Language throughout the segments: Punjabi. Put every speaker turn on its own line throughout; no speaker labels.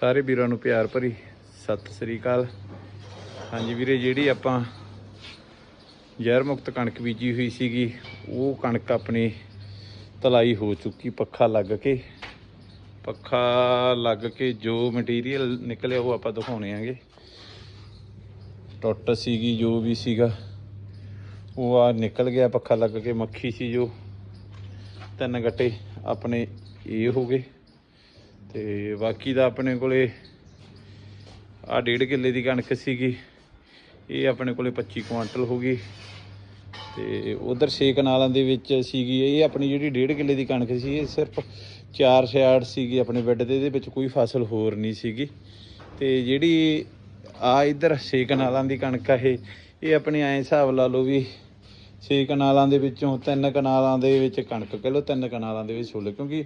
ਸਾਰੇ ਵੀਰਾਂ ਨੂੰ ਪਿਆਰ ਭਰੀ ਸਤਿ ਸ੍ਰੀ ਅਕਾਲ। ਹਾਂਜੀ ਵੀਰੇ, ਜਿਹੜੀ ਆਪਾਂ ਜ਼ਹਿਰ ਮੁਕਤ ਕਣਕ ਬੀਜੀ ਹੋਈ ਸੀਗੀ, ਉਹ ਕਣਕ ਆਪਣੀ ਤਲਾਈ ਹੋ ਚੁੱਕੀ, ਪੱਖਾ ਲੱਗ ਕੇ। ਪੱਖਾ ਲੱਗ ਕੇ ਜੋ ਮਟੀਰੀਅਲ ਨਿਕਲਿਆ, ਉਹ ਆਪਾਂ ਦਿਖਾਉਣੇ ਆਂਗੇ। ਟੁੱਟ ਸੀਗੀ, ਜੋ ਵੀ ਸੀਗਾ, ਉਹ ਆ ਨਿਕਲ ਗਿਆ, ਪੱਖਾ ਲੱਗ ਕੇ, ਮੱਖੀ ਸੀ ਜੋ। ਤਿੰਨ ਗੱਟੇ ਆਪਣੇ ਇਹ ਹੋ ਗਏ। ਤੇ ਬਾਕੀ ਦਾ ਆਪਣੇ ਕੋਲੇ ਆ ਡੇਢ ਕਿੱਲੇ ਦੀ ਕਣਕ ਸੀਗੀ। ਇਹ ਆਪਣੇ ਕੋਲੇ 25 ਕੁਆਂਟਲ ਹੋ ਗਈ। ਤੇ ਉਧਰ ਛੇ ਕਨਾਲਾਂ ਦੇ ਵਿੱਚ ਸੀਗੀ। ਇਹ ਆਪਣੀ ਜਿਹੜੀ ਡੇਢ ਕਿੱਲੇ ਦੀ ਕਣਕ ਸੀ, ਇਹ ਸਿਰਫ ਚਾਰ ਛਿਆੜ ਸੀਗੀ ਆਪਣੇ ਬੈੱਡ ਦੇ। ਇਹਦੇ ਵਿੱਚ ਕੋਈ ਫਸਲ ਹੋਰ ਨਹੀਂ ਸੀਗੀ। ਤੇ ਜਿਹੜੀ ਆ ਇਧਰ ਛੇ ਕਨਾਲਾਂ ਦੀ ਕਣਕ ਆ ਇਹ ਇਹ ਆਪਣੇ ਐ ਹਿਸਾਬ ਲਾ ਲਓ ਵੀ ਛੇ ਕਨਾਲਾਂ ਦੇ ਵਿੱਚੋਂ ਤਿੰਨ ਕਨਾਲਾਂ ਦੇ ਵਿੱਚ ਕਣਕ, ਕਹਿ ਲਓ ਤਿੰਨ ਕਨਾਲਾਂ ਦੇ ਵਿੱਚ ਛੋਲੇ, ਕਿਉਂਕਿ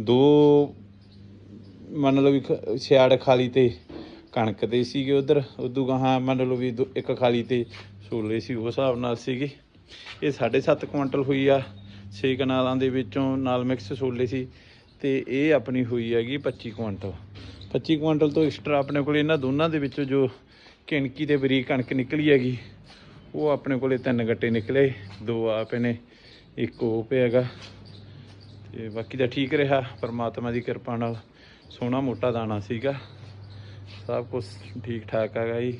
ਦੋ ਮੰਨ ਲਓ ਵੀ ਖ- ਸਿਆੜ ਖਾਲੀ ਤੇ ਕਣਕ ਦੇ ਸੀਗੇ ਉਧਰ, ਉਦੋਂ ਗਾਹਾਂ ਮੰਨ ਲਓ ਵੀ ਦੋ- ਇੱਕ ਖਾਲੀ ਤੇ ਛੋਲੇ ਸੀ ਉਹ ਹਿਸਾਬ ਨਾਲ ਸੀਗੇ। ਇਹ 7.5 ਕੁਇੰਟਲ ਹੋਈ ਆ, ਛੇ ਕਨਾਲਾਂ ਦੇ ਵਿੱਚੋਂ ਨਾਲ ਮਿਕਸ ਛੋਲੇ ਸੀ ਤੇ ਇਹ ਆਪਣੀ ਹੋਈ ਹੈਗੀ 25 ਕੁਇੰਟਲ 25 ਕੁਇੰਟਲ ਤੋਂ ਐਕਸਟਰਾ ਆਪਣੇ ਕੋਲ ਇਹਨਾਂ ਦੋਨਾਂ ਦੇ ਵਿੱਚੋਂ ਜੋ ਕਿਣਕੀ ਤੇ ਬਰੀਕ ਕਣਕ ਨਿਕਲੀ ਹੈਗੀ, ਉਹ ਆਪਣੇ ਕੋਲੇ ਤਿੰਨ ਗੱਟੇ ਨਿਕਲੇ, ਦੋ ਆ ਪਏ ਨੇ ਇੱਕ ਉਹ ਪਿਆ ਹੈਗਾ। ਤੇ ਬਾਕੀ ਤਾਂ ਠੀਕ ਰਿਹਾ, ਪਰਮਾਤਮਾ ਦੀ ਕਿਰਪਾ ਨਾਲ ਸੋਹਣਾ ਮੋਟਾ ਦਾਣਾ ਸੀਗਾ। ਸਭ ਕੁਝ ਠੀਕ ਠਾਕ ਹੈਗਾ ਜੀ।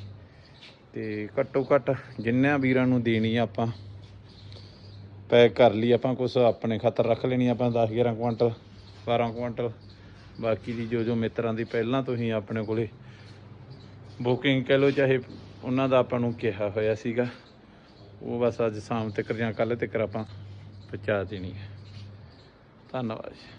ਤੇ ਘੱਟੋ ਘੱਟ ਜਿੰਨਿਆਂ ਵੀਰਾਂ ਨੂੰ ਦੇਣੀ ਆ ਆਪਾਂ, ਪੈਕ ਕਰ ਲਈ ਆਪਾਂ ਕੁਝ ਆਪਣੇ ਖਾਤਰ ਰੱਖ ਲੈਣੀ ਆਪਾਂ 10 11 ਕੁਇੰਟਲ 12 ਕੁਇੰਟਲ ਬਾਕੀ ਦੀ ਜੋ ਜੋ ਮਿੱਤਰਾਂ ਦੀ ਪਹਿਲਾਂ ਤੋਂ ਹੀ ਆਪਣੇ ਕੋਲੇ ਬੁਕਿੰਗ ਕਹਿ ਲਓ, ਚਾਹੇ ਉਹਨਾਂ ਦਾ ਆਪਾਂ ਨੂੰ ਕਿਹਾ ਹੋਇਆ ਸੀਗਾ। ਉਹ ਬਸ ਅੱਜ ਸ਼ਾਮ ਤੱਕ ਜਾਂ ਕੱਲ੍ਹ ਤੱਕ ਆਪਾਂ ਪਹੁੰਚਾ ਦੇਣੀ ਹੈ ਧੰਨਵਾਦ ਜੀ